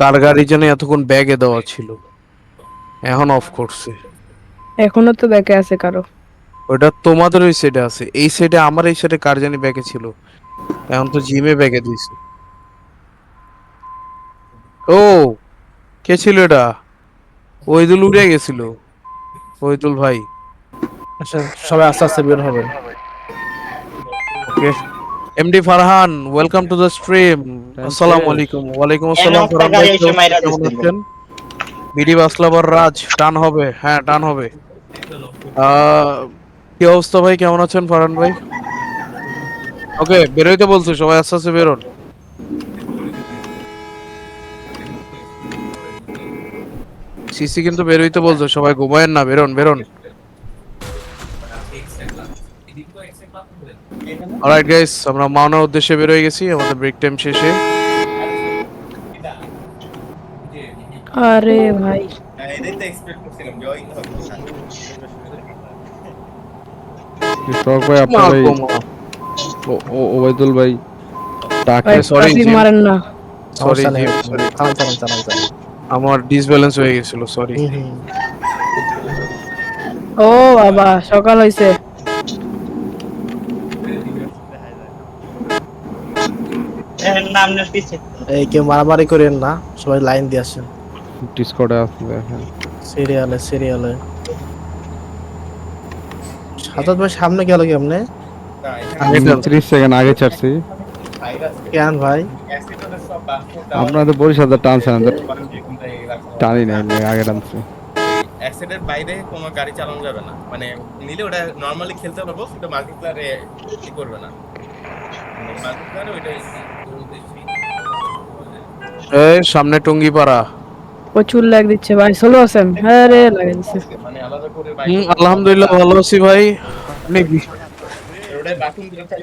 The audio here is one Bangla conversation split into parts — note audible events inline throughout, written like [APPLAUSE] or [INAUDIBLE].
কার গাড়ি যেন এতক্ষণ ব্যাগে দেওয়া ছিল? এখন অফ করছে। এখনও তো ব্যাকে আছে কারও। ওটা তোমাদের ওই সাইডে আছে। এই সাইডে আমার এই সাইডে কার জানি ব্যাগে ছিল? এখন তো জিমে ব্যাগে দিয়েছে। ও কে ছিল এটা? ওইদুল উড়ে গেছিল। ওইদুল ভাই। আচ্ছা সবাই আস্তে আস্তে বের হবেন। Okay MD Farhan welcome to the stream আসসালামু আলাইকুম ওয়ালাইকুম আসসালাম ফারহান ভাই এসে মাইরা কেমন আছেন বিডি বাসলাবার রাজ টান হবে। হ্যাঁ টান হবে। আহ, কি অবস্থা ভাই? কেমন আছেন ফারহান ভাই? ওকে বেরোইতে বলছো সবাই আস্তে আস্তে বেরোন। সিসি কিন্তু বেরোইতে বলছো সবাই ঘুমায়েন না বেরোন বেরোন। অলরাইট গাইস আমরা মাওনার উদ্দেশ্যে বের হয়ে গেছি আমাদের ব্রেক টাইম শেষে। আরে ভাই। এটাই তো এক্সপেক্ট করছিলাম যে ওই হবে। শখ ভাই আপনার এই ও- ও- ওবায়দুল ভাই ডাক ভাই sorry, ট্রাফিক Jim. মারেন না। সরি চালান আমার ডিসব্যালেন্স হয়ে গেছিল সরি। ও বাবা সকাল হইছে। পিছে। এই কেউ মারামারি করেন না সবাই লাইন দিয়ে আসেন। ডিসকর্ডে আছে দেখেন সিরিয়ালে সিরিয়ালে। সাজাদ ভাই সামনে গেল কি আপনি আমি ত্রিশ সেকেন্ড আগে ছাড়ছি। কেন ভাই? আপনাদের বরিশাল টানছেন আমি তো টানি নাই আগে টানছি। অ্যাক্সিডেন্টের বাইরে কোনো গাড়ি চালানো যাবে না। মানে নিলে ওটা নর্মালি খেলতে পারব কিন্তু মাল্টিপ্লেয়ারে কি করবে না। মাল্টিপ্লেয়ারে ওইটাই। এই সামনে টঙ্গি পাড়া প্রচুর লাগ দিচ্ছে ভাই সোলো আছেন? হ্যাঁ রে লাগে দিচ্ছে। মানে আলাদা করে আলহামদুলিল্লাহ ভালো আছি ভাই। আপনি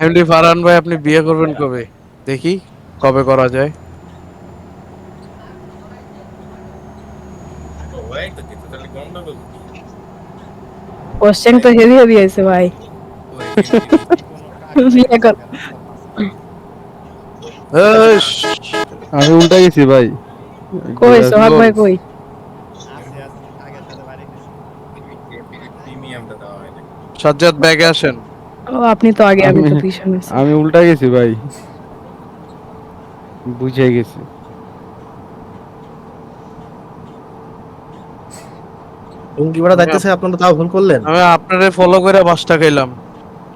এমডি ফারহান ভাই আপনি বিয়ে করবেন কবে? দেখি কবে করা যায়। কোশ্চেন তো হেভি হেভি আছে ভাই। [LAUGHS] বিয়ে কর আমি উল্টা গেছি ভাই। কই সোহাগ ভাই কই? সাজ্জাদ ব্যাগে আসেন। ও আপনি তো আগে আমি তো পিছনে আছি। আমি উল্টা গেছি ভাই। বুঝে গেছি। টুঙ্গি ভাড়া যাইতেছে আপনারা তাও ভুল করলেন? আমি আপনারে ফলো করে বাসটা খাইলাম।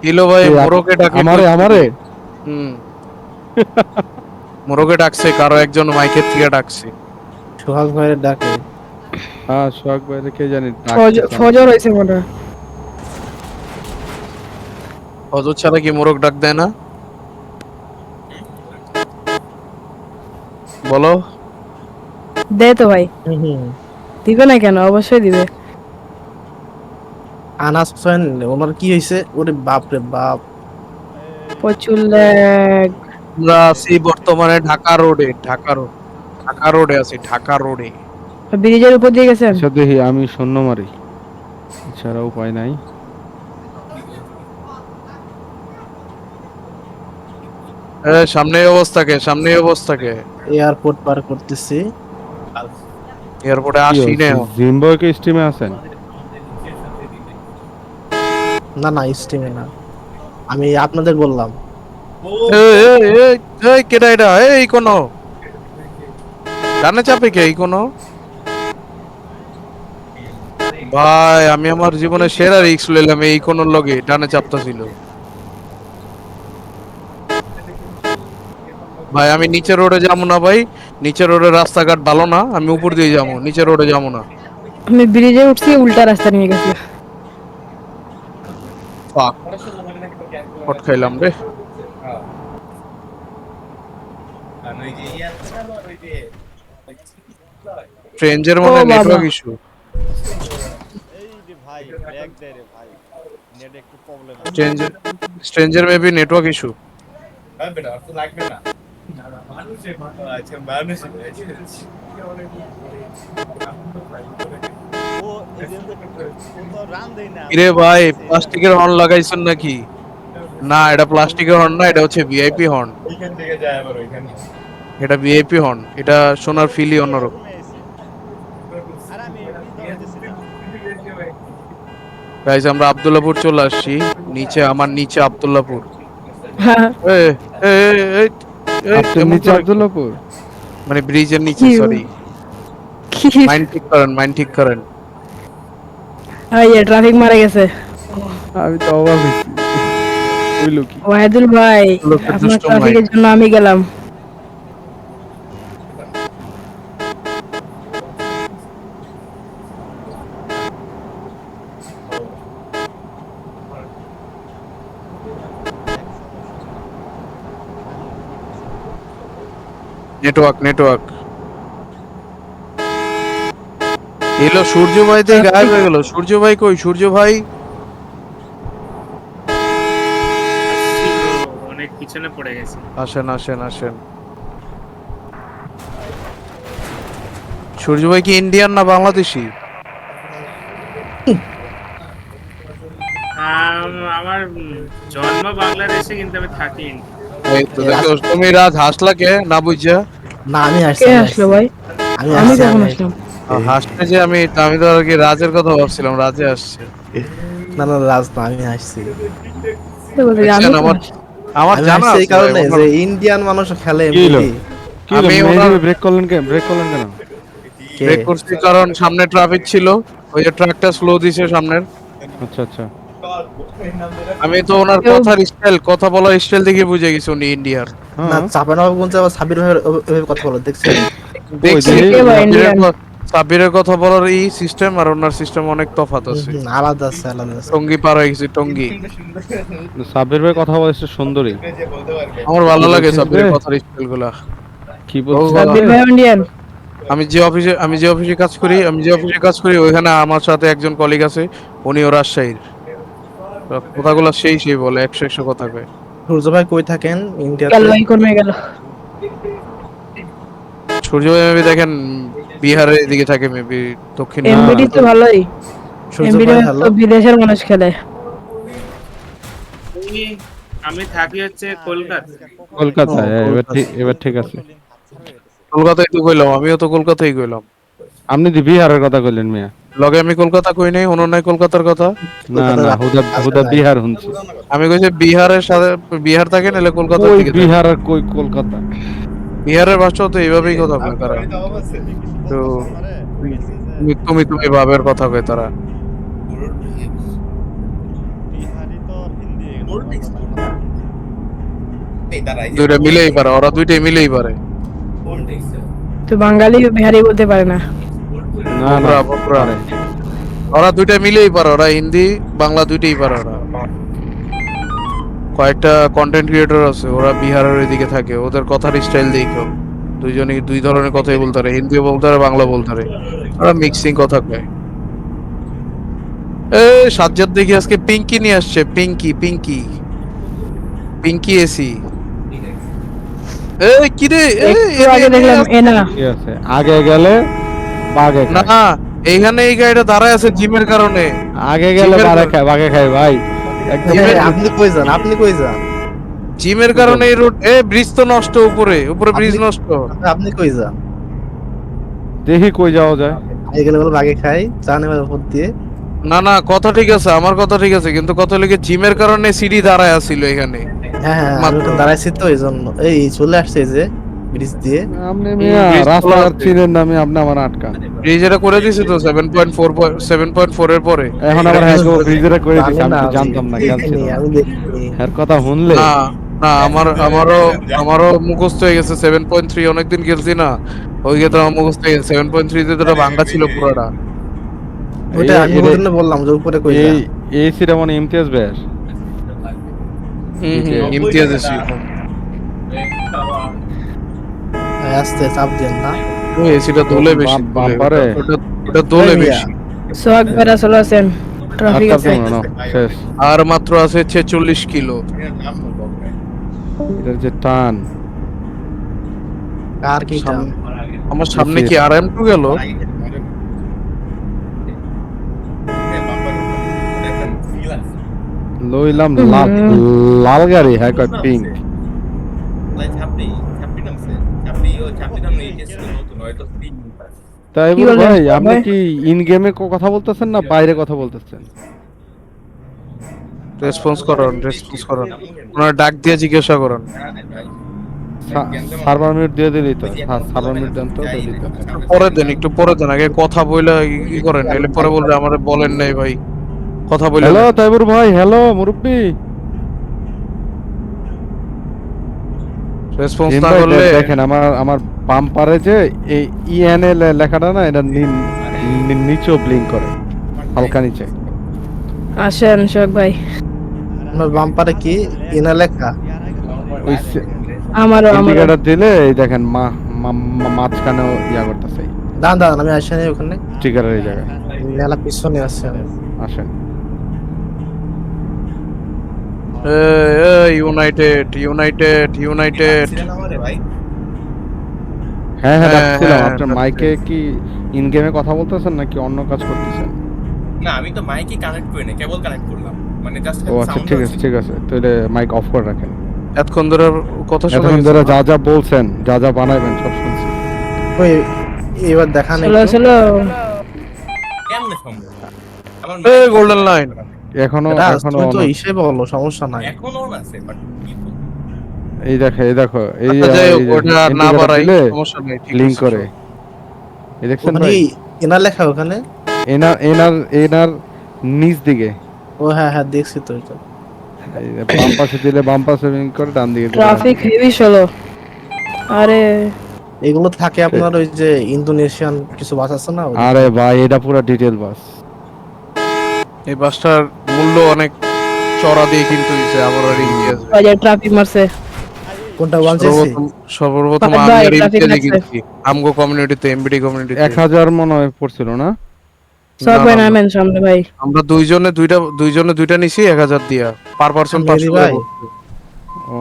কিলো ভাই মোরকে ডাকে আমারে আমারে? হুম। [LAUGHS] মোরকে ডাকছে কারও একজন মাইকের থেকে ডাকছে। সোহাগ ভাইয়ের ডাকে। হ্যাঁ শখ ভাই কে জানি ফজর হয়েছে মনে হয়। হজর ছাড়া কি মোরগ ডাক দেয় না? বলো। দে তো ভাই। হুম, হুম। দিবে না কেন? অবশ্যই দিবে। আনাস হোসেন ওনার কি হয়েছে? ওরে বাপ রে বাপ। প্রচুর ল্যাগ আমরা আছি বর্তমানে ঢাকা রোডে ঢাকা রোড ঢাকা রোডে আছি ঢাকা রোডে। ব্রিজের উপর দিয়ে গেছেন? আচ্ছা দেখি আমি শূন্য মারি। এছাড়া উপায় নাই। সামনে অবস্থাকে সামনে অবস্থাকে এয়ারপোর্ট পার করতেছি। এয়ারপোর্টে আসি না জিম্বাবুয়ে স্টিমে আছেন? না না স্টিমে না। আমি আপনাদের বললাম। এই, কেডা এটা এই কোন ডানে চাপে কে এই কোন ভাই আমি আমার জীবনে সেরা রিক্স লইলাম এই কোন লগে। ডানে চাপতা ছিল ভাই আমি নিচে রোডে যাব না ভাই নিচে রোডে রাস্তাঘাট ভালো না আমি উপর দিয়ে যাব নিচে রোডে যাব না। আমি ব্রিজে উঠছি উল্টা রাস্তা নিয়ে গেছি। ফাক খাইলাম রে আর ওই যে ইয়ে আছে না, ওই যে ট্রেঞ্জের মনে। নেটওয়ার্ক ইস্যু এই যে ভাই ল্যাগ দেয় রে ভাই নেট একটু প্রবলেম স্ট্রেঞ্জের স্ট্রেঞ্জের মেবি নেটওয়ার্ক ইস্যু হ্যাঁ বেটা আর তো লাগবে না ইরে ভাই প্লাস্টিকের হর্ন লাগাইছেন নাকি? না এটা প্লাস্টিকের হর্ন না এটা হচ্ছে ভিআইপি হর্ন এখান থেকে যায় আবার ওইখানে। এটা ভিআইপি হর্ন এটা শোনার ফিলই অন্যরকম। গাইজ আমরা আব্দুল্লাপুর চলে আসছি। নিচে আমার নিচে আব্দুল্লাপুর। হ্যাঁ। নিচে করে- মানে ব্রিজের নিচে সরি মাইন্ড ঠিক করেন মাইন্ড ঠিক করেন। এই ট্রাফিক মারা গেছে। আমি তো অবাক কি ওয়াহিদুল ভাই আপনার ট্রাফিকের জন্য আমি গেলাম। নেটওয়ার্ক নেটওয়ার্ক এলো সূর্য ভাই তো গায়েব হয়ে গেল। সূর্য ভাই কই? সূর্য ভাই? অনেক পিছনে পড়ে গেছে। আসেন আসেন আসেন। সূর্য ভাই কি ইন্ডিয়ান না বাংলাদেশি? আম- আমার জন্ম বাংলাদেশে কিন্তু আমি থাকি এই তো দেখো তুমি হাসলা কে? না বুঝছা? না আমি আসছি কে আসলো ভাই? আমি আমি কখন আসলাম হাসতে যে আমি আমি তো আর কি রাজের কথা ভাবছিলাম রাজে আসছে। না না রাজ না আমি দেখছেন, আমার আমার জানা এই কারণে যে ইন্ডিয়ান মানুষ খেলে এমনি আমি ওনার- ব্রেক করলেন কেন ব্রেক করলেন কেন? ব্রেক করছি কারণ সামনে ট্রাফিক ছিল ওই যে ট্রাকটা স্লো দিছে সামনের। আচ্ছা আচ্ছা। আমি তো ওনার কথার স্টাইল কথা বলার স্টাইল দেখে বুঝে গেছি উনি ইন্ডিয়ার না হ্যাঁ চাপে না আবার সাবির ভাই ওইভাবে কথা বলে দেখছেন? সাব্বিরের কথা বলার এই সিস্টেম আর ওনার সিস্টেম অনেক তফাৎ আছে। আলাদা আছে আলাদা আছে। টঙ্গি পার হয়ে গেছি টঙ্গি। সাব্বির ভাই কথা বলেছে সুন্দরী। আমার ভালো লাগে সাব্বিরের কথার স্টাইলগুলা। কি বলছে? ও, সাব্বির ভাই ইন্ডিয়ান আমি যে অফিসে আমি যে অফিসে কাজ করি আমি যে অফিসে কাজ করি ওইখানে আমার সাথে একজন কলিগ আছে উনিও রাজশাহীর। কথাগুলো সেই সেই বলে একশো একশো কথা কয়। সূর্য ভাই কই থাকেন? ইন্ডিয়াতে গেল এই কমে গেল। সূর্য মেবি দেখেন বিহারের এদিকে থাকে মেবি দক্ষিণ এমবিডি তো ভালোই। সূর্য এমবিডি ভাই তো বিদেশের মানুষ খেলে। আমি- আমি থাকি হচ্ছে কলকাতা। কলকাতায় হ্যাঁ, এবার ঠিক এবার ঠিক আছে। কলকাতায় তো কইলাম আমিও তো কলকাতায় কইলাম। আপনি দি বিহারের কথা কইলেন মিয়া। লগে আমি কলকাতা কই নাই অন্য নাই কলকাতার কথা। না না হুদা হুদা বিহার শুনছি আমি কইছি বিহারের সাথে বিহার থাকে নাহলে কলকাতার কই বিহার আর কই কলকাতা? বিহারের ভাষা তো এইভাবেই কথা কয় তারা। তো তুমি তুমি ভাবের কথা কয় তারা। বিহারি তো হিন্দি এই দাঁড়াই দুইটা মিলেই পারে ওরা দুইটাই মিলেই পারে। তো বাঙালি বিহারি বলতে পারে না। না বকরা। ওরা দুইটা মিলেই পারে ওরা হিন্দি বাংলা দুইটাই পারে ওরা। কয়েকটা কন্টেন্ট ক্রিয়েটর আছে ওরা বিহারের ওইদিকে থাকে ওদের কথার স্টাইল দেখো দুইজনই দুই ধরনের কথাই বলতে পারে হিন্দিও বলতে পারে বাংলা বলতে পারে। ওরা মিক্সিং কথা কয়। এ সাজ্জাদ দেখি আজকে পিঙ্কি নিয়ে আসছে পিঙ্কি পিঙ্কি। পিঙ্কি এসি এই কি রে এই, একটু আগে দেখলাম আসছে। এনা আগে গেলে বাগে খায়। না এইখানে এই গাড়িটা দাঁড়ায় আছে জিমের কারণে। আগে গেলে পর- খায় বাগে খায় ভাই। আপনি কই যান আপনি কই যান? জিমের কারণে এই রোড এ ব্রিজ তো নষ্ট উপরে উপরে ব্রিজ নষ্ট। আপনি কই যান? দেখি কই যাওয়া যায়। এগুলো বলে বাগে খাই চান এবার উপর দিয়ে। না না কথা ঠিক আছে আমার কথা ঠিক আছে কিন্তু কথা লিখে জিমের কারণে সিডি দাঁড়ায় আছিল এখানে। হ্যাঁ হ্যাঁ দাঁড়াইছি তো এই জন্য এই চলে আসছে যে। ব্রিজ দিয়ে। আপনি মিয়া bridge রাস্তা খোলা চিনেন না আমি আপনি আমার আটকা। ব্রিজ এটা করে দিছে তো seven point four seven point four এর পরে। এখন আবার হ্যাঁ ব্রিজেরা করে দিছি আমি তো জানতাম না খেয়াল ছিল এর কথা শুনলে। না না আমার আমারও আমারও মুখস্থ হয়ে গেছে সেভেন পয়েন্ট থ্রি অনেকদিন খেলছি না। ওই ক্ষেত্রে আমার মুখস্থ হয়ে গেছে সেভেন পয়েন্ট থ্রিতে তো ভাঙ্গা ছিল পুরোটা। ওইটা আমি জন্য বললাম যে উপরে কই এই এই সিটা মানে ইমতিয়াজ ব্যাস হুম এই হুম ইমতিয়াজ এসি আসতে চাপ দেন না। এসিটা দোলে বেশি বাম্পারে? ওটা দোলে বেশি। সোহাগ বেড়া চলে আছেন ট্রাফিক আছে। আর মাত্র আছে ছেচল্লিশ কিলো। এটার যে টান। কার কি টান? আমার সামনে কি আর এম টু গেল? লইলাম লাল লাল গাড়ি হ্যাঁ পিঙ্ক ভাই ছাপড়ি ছাপড়ি নামছে ছাপড়ি ও ছাপড়ি নাম নেই এসে নতুন হয়তো তিন তাই বল ভাই আপনি কি ইন গেমে কথা বলতেছেন না বাইরে কথা বলতেছেন? রেসপন্স করুন রেসপন্স করুন। ওনার ডাক দিয়ে জিজ্ঞাসা করুন। ভাই সার্ভার মিউট দিয়ে দিলি তো। সার্ভার মিউট দেন তো পরে দেন একটু পরে দেন। আগে কথা বইলে কি করেন এলে পরে বলবে আমারে বলেন নাই ভাই। কথা বলে হ্যালো তাইবুর ভাই হ্যালো মুরব্বি। রেসপন্স না করলে দেখেন আমার আমার বাম্পারে যে এই ইএনএ লেখাটা না এটা নিচেও ব্লিঙ্ক করে হালকা নিচে। আসেন শোক ভাই। আমার বাম্পারে কি? ইনা লেখা? আমারও আমারও। দিলে এই দেখেন মা মাঝখানেও ইয়া করতেছে। দাঁড়ান দাঁড়ান আমি আসি নাই ওখানে। ট্রিগারের এই জায়গায়। মেলা পিছনে আসছে আমি আসেন ইউনাইটেড ইউনাইটেড ইউনাইটেড হ্যাঁ হ্যাঁ হ্যাঁ, ডাকছিলাম হ্যাঁ, আপনার মাইকে কি ইন গেমে কথা বলতেছেন নাকি অন্য কাজ করতেছেন? না আমি তো মাইকে কানেক্ট করি না কেবল কানেক্ট করলাম। মানে জাস্ট ও আচ্ছা ঠিক আছে ঠিক আছে। তাহলে মাইক অফ করে রাখেন। এতক্ষণ ধরে কথা শোনা এতক্ষণ ধরে যা যা বলছেন যা যা বানাইবেন সব শুনছি। ওই এবার দেখা নেই চলো। চলো। কেমনে সম্ভব? আমার গোল্ডেন লাইন এখনও এখনও তুমি তো হিসেবে বলো সমস্যা নাই। এখনও আছে বাট? এই দেখো এই দেখো এই আচ্ছা, এই যে ওটা না বাড়াই সমস্যা নেই ঠিক লিংক করে। এই দেখছেন ভাই? ইনা লেখা ওখানে? এনার এনার এনার নিচ দিকে। ও হ্যাঁ হ্যাঁ দেখছি তো এটা। এই বাম পাশে দিলে বাম পাশে লিংক করে ডান দিকে ট্রাফিক হেভি চলো। আরে। এগুলো থাকে আপনার ওই যে ইন্দোনেশিয়ান কিছু বাস আছে না আরে ভাই এটা পুরো ডিটেল বাস। এই বাসটার মূল্য অনেক চড়া দিয়ে কিনতে আমার আর ইন্ডিয়া বাজার ট্রাফিক মারছে। কোনটা ওয়ান সিসি সর্বপ্রথম সর্বপ্রথম আমি। কিনছি আমগো কমিউনিটিতে এমবিডি কমিউনিটিতে এক হাজার মনে হয় পড়ছিল না? সব ভাই নামেন সামনে ভাই। আমরা দুইজনে দুইটা দুইজনে দুইটা নিছি এক হাজার দিয়া। পার পার্সন মেহেদি পাঁচশো করে ভাই। ও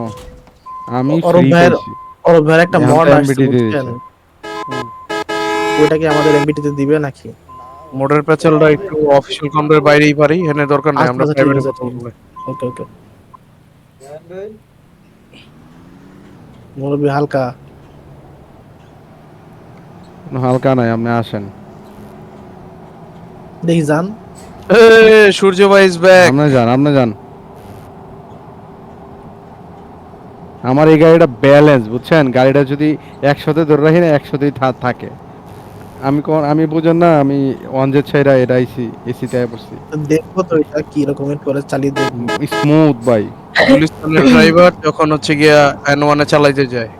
আমি ভাইয়ের- ভাইয়ের একটা মড আসছে ওইটা কি আমাদের দিবে নাকি? মোটর প্যাচেলটা একটু অফিসিয়াল কাউন্টারের বাইরেই পারি এখানে দরকার নাই আমরা আচ্ছা, ঠিক প্রাইভেটে আছে, কথা বলব। ওকে ওকে মুরব্বি হালকা। হালকা নাই আপনি আসেন। দেখি যান। সূর্য ভাই ইজ ব্যাক আপনি যান আপনি যান। আমার এই গাড়িটা ব্যালেন্স বুঝছেন? গাড়িটা যদি একসাথে ধরে রাখি না একসাথেই থাকে। আমি কোন আমি বুঝেন না আমি অনজেট ছাইরা এটা আইসি এসিতে পড়ছি তো দেখব তো এটা কি রকমের করে চালিয়ে দেখব। স্মুথ ভাই। গুলিস্তানের ড্রাইভার যখন হচ্ছে গিয়া এন ওয়ানে চালাইতে যায়।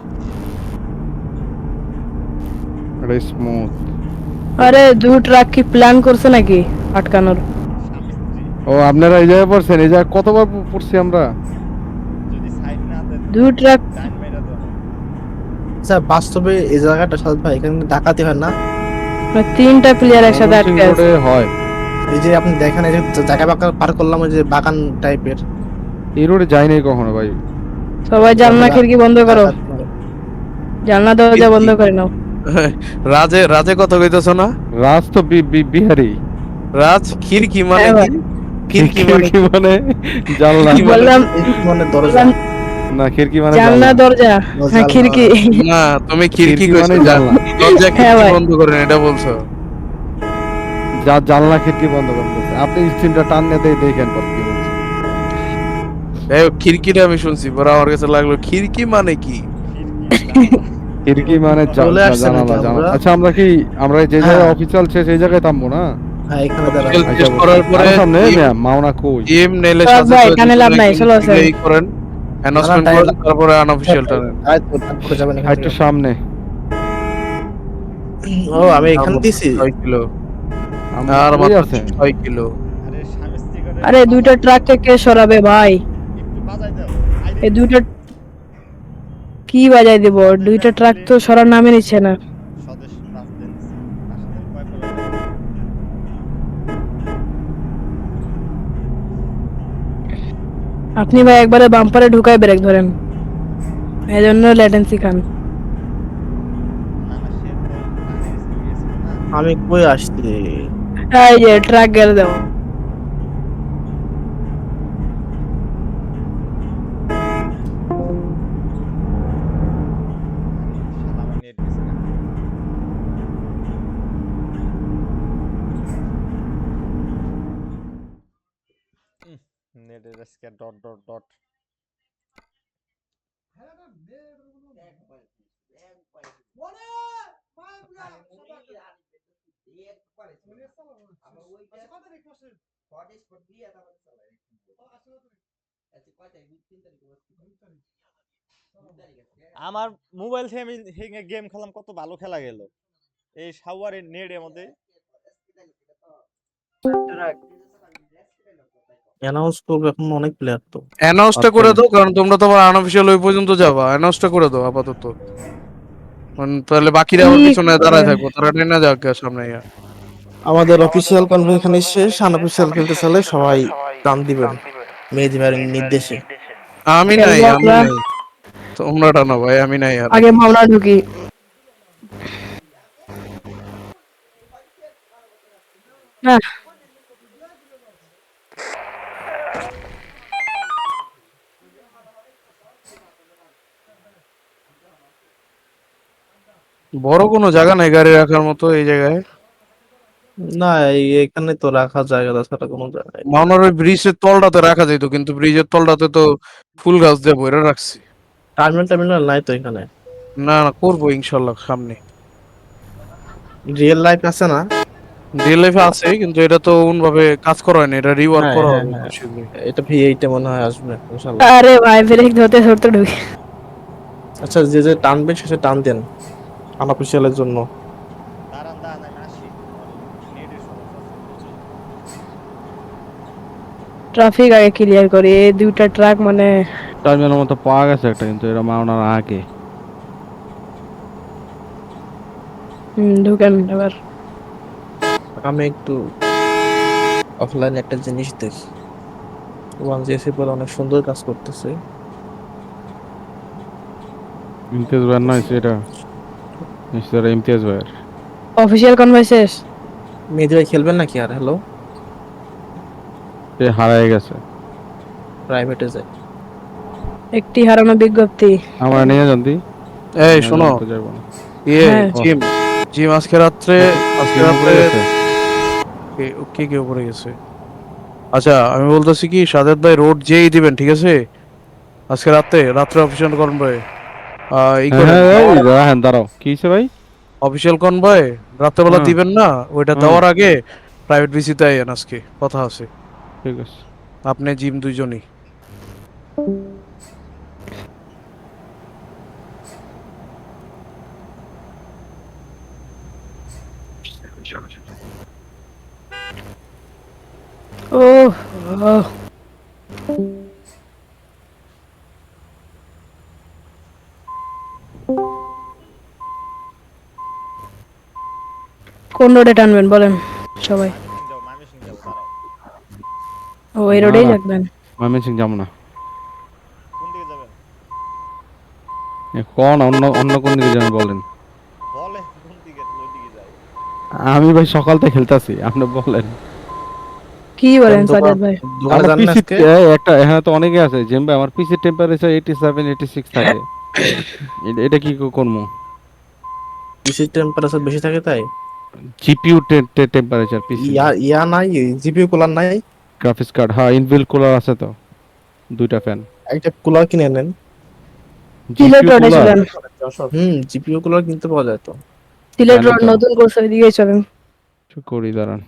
এটা স্মুথ আরে দু ট্রাক কি প্ল্যান করছে নাকি আটকানোর? ও আপনারা এই জায়গায় পড়ছেন? এই জায়গায় কতবার পড়ছি আমরা? যদি সাইড না দেন দু ট্রাক স্যার বাস্তবে এই জায়গাটা সাদ ভাই এখানে ডাকাতি হয় না। তিনটা প্লেয়ার একসাথে আটকে আছে। হয়। এই যে আপনি দেখেন এই যে জায়গা পার করলাম ওই যে বাগান টাইপের এই রোডে যাই নাই কখনো ভাই। সবাই জানলা খিড়কি বন্ধ করো। জানলা দরজা বন্ধ করে নাও। রাজে রাজে কত কইতেছ না? রাজ তো বিহারি। রাজ খিরকি মানে হ্যাঁ, কি খিরকি মানে খিড়কি মানে জানলা। বললাম মানে দরজা। না খিড়কি মানে জানলা দরজা। হ্যাঁ খিড়কি। না তুমি খিড়কি কইছো মানে জানলা। দরজা হ্যাঁ খিরকি ভাই। বন্ধ করেন এটা বলছো। যা জানলা খিড়কি বন্ধ করতে আপনি স্ক্রিনটা টান দিয়ে দেখেন পর যাই হোক, খিরকিটা আমি শুনছি পরে আমার কাছে লাগল খিরকি মানে কি? খিড়কি মানে জানালা জানালা। আচ্ছা আমরা কি আমরা যে জায়গায় হ্যাঁ। অফিসিয়াল ছে সেই জায়গায় থামবো না? হ্যাঁ আচ্ছা, সামনে থেকে। ও আমি এখানে দিছি। ছয় কিলো। আর মাত্র কিলো। দুইটা ট্রাককে কে সরাবে ভাই? এই দুইটা কি বাজাই দেব? দুইটা ট্রাক তো সরার নামে নিচ্ছে না। আপনি ভাই একবারে বাম্পারে ঢুকায় ব্রেক ধরেন। এই জন্য ল্যাটেন্সি খান আমি কই আসছি? এই যে ট্রাক গেলে দাও আমার মোবাইল থেকে আমি গেম খেলাম কত ভালো খেলা গেল। এই শাওয়ারের নেটের মধ্যে। অ্যানাউন্স করবে এখন অনেক প্লেয়ার তো। অ্যানাউন্সটা করে দাও কারণ তোমরা তো আবার আনঅফিসিয়াল ওই পর্যন্ত যাবা। অ্যানাউন্সটা করে দাও আপাতত। মানে তাহলে বাকিরা আবার কি পিছনে দাঁড়ায়? থাকব তারা টেনে যাক সামনে ইয়া আমাদের অফিসিয়াল কনভেনশন শেষ আনঅফিসিয়াল খেলতে চলে সবাই টান দিবেন। মেহেদি ভাইয়ের নির্দেশে। আমি নাই আমি আমরা। নাই। তোমরা টানো ভাই আমি নাই আর। আগে মামলা ঢুকি। না। বড় কোনো জায়গা নাই গাড়ি রাখার মতো এই জায়গায়। না এই এখানে তো রাখা জায়গা তাছাড়া কোনো জায়গা নেই। মাওনার ওই ব্রিজের তলটাতে রাখা যেত কিন্তু ব্রিজের তলটাতে তো ফুল গাছ দিয়ে বইরা রাখছি। টার্মিনাল টার্মিনাল নাই তো এখানে? না না করব ইনশাল্লাহ সামনে। রিয়েল লাইফ আছে না? রিয়েল লাইফে আছে কিন্তু এটা তো ভাবে কাজ করা হয়নি এটা রিওয়ার্ক হ্যাঁ, করা হ্যাঁ, হবে হ্যাঁ। শীঘ্রই। এটা ভি এইটে মনে হয় আসবে ইনশাল্লাহ। আরে ভাই ব্রেক ধরতে ধরতে ঢুকি। আচ্ছা যে যে টানবেন শেষে টান দেন আনঅফিসিয়ালের জন্য দাঁড়ান দাঁড়ান আমি আসি নেটের সমস্যা আছে ট্রাফিক আগে ক্লিয়ার করি এই দুইটা ট্রাক মানে টার্মিনাল মতো পাওয়া গেছে একটা কিন্তু এটা মাওনার আগে। হুম, ঢুকেন এবার। আমি একটু অফলাইন একটা জিনিস দেখি। ওয়ান জিএসি পরে অনেক সুন্দর কাজ করতেছে। ইমতিয়াজ ভাইয়ের নয় এটা? নিশ্চয় ইমতিয়াজ ভাইয়ের। অফিসিয়াল কনভয় শেষ? মেহেদি ভাই খেলবেন নাকি আর? হ্যালো সে হারায় গেছে। প্রাইভেটে যায়। একটি হারানো বিজ্ঞপ্তি। আমরা নিয়ে যান এই শোনো। ইয়ে হ্যাঁ। জিম। জিম আজকে রাত্রে আজকে রাত্রে। কে- কে কে উপরে গেছে? আচ্ছা আমি বলতেছি কি সাদেদ ভাই রোড যেই দিবেন ঠিক আছে? আজকে রাতে রাত্রে অফিসিয়াল কনভয় এই হ্যাঁ, হ্যাঁ, দাঁড়াও। কি হয়েছে ভাই? অফিসিয়াল কনভয় রাত্রেবেলা হ্যাঁ। দিবেন না ওইটা দেওয়ার আগে প্রাইভেট ভিসিতে আইয়েন আজকে কথা আছে। ঠিক আছে। আপনি জিম দুইজনই। ও কোন রোডে টানবেন বলেন সবাই সিং যাও মামি সিং যাও দাঁড়াও ও এই রোডেই। থাকবেন ময়মনসিং যাব না। কোন দিকে যাবেন? এ, কোন অন্য অন্য কোন দিকে যাবেন বলেন? বলে কোন দিকে ওই দিকে যাই। আমি ভাই সকাল থেকে খেলতাছি আপনি বলেন। কি বলেন সাজাদ ভাই? আমার পিসি একটা এখানে তো অনেকে আছে যেমন আমার পিসির temperature eighty seven eighty six থাকে। এটা- কি করব পিসির টেম্পারেচার বেশি থাকে তাই? জিপিইউ টেম্পারেচার পিসি ইয়া ইয়া নাই জিপিইউ কুলার নাই। গ্রাফিক্স কার্ড হ্যাঁ ইনবিল্ট কুলার আছে তো দুইটা ফ্যান একটা কুলার কিনে নেন। সিলেট রোডে চলেন। হুম জিপিইউ কুলার কিনতে পাওয়া যায় তো। সিলেট রোড। নতুন কোর্স ওইদিকে চলেন। করি দাঁড়ান।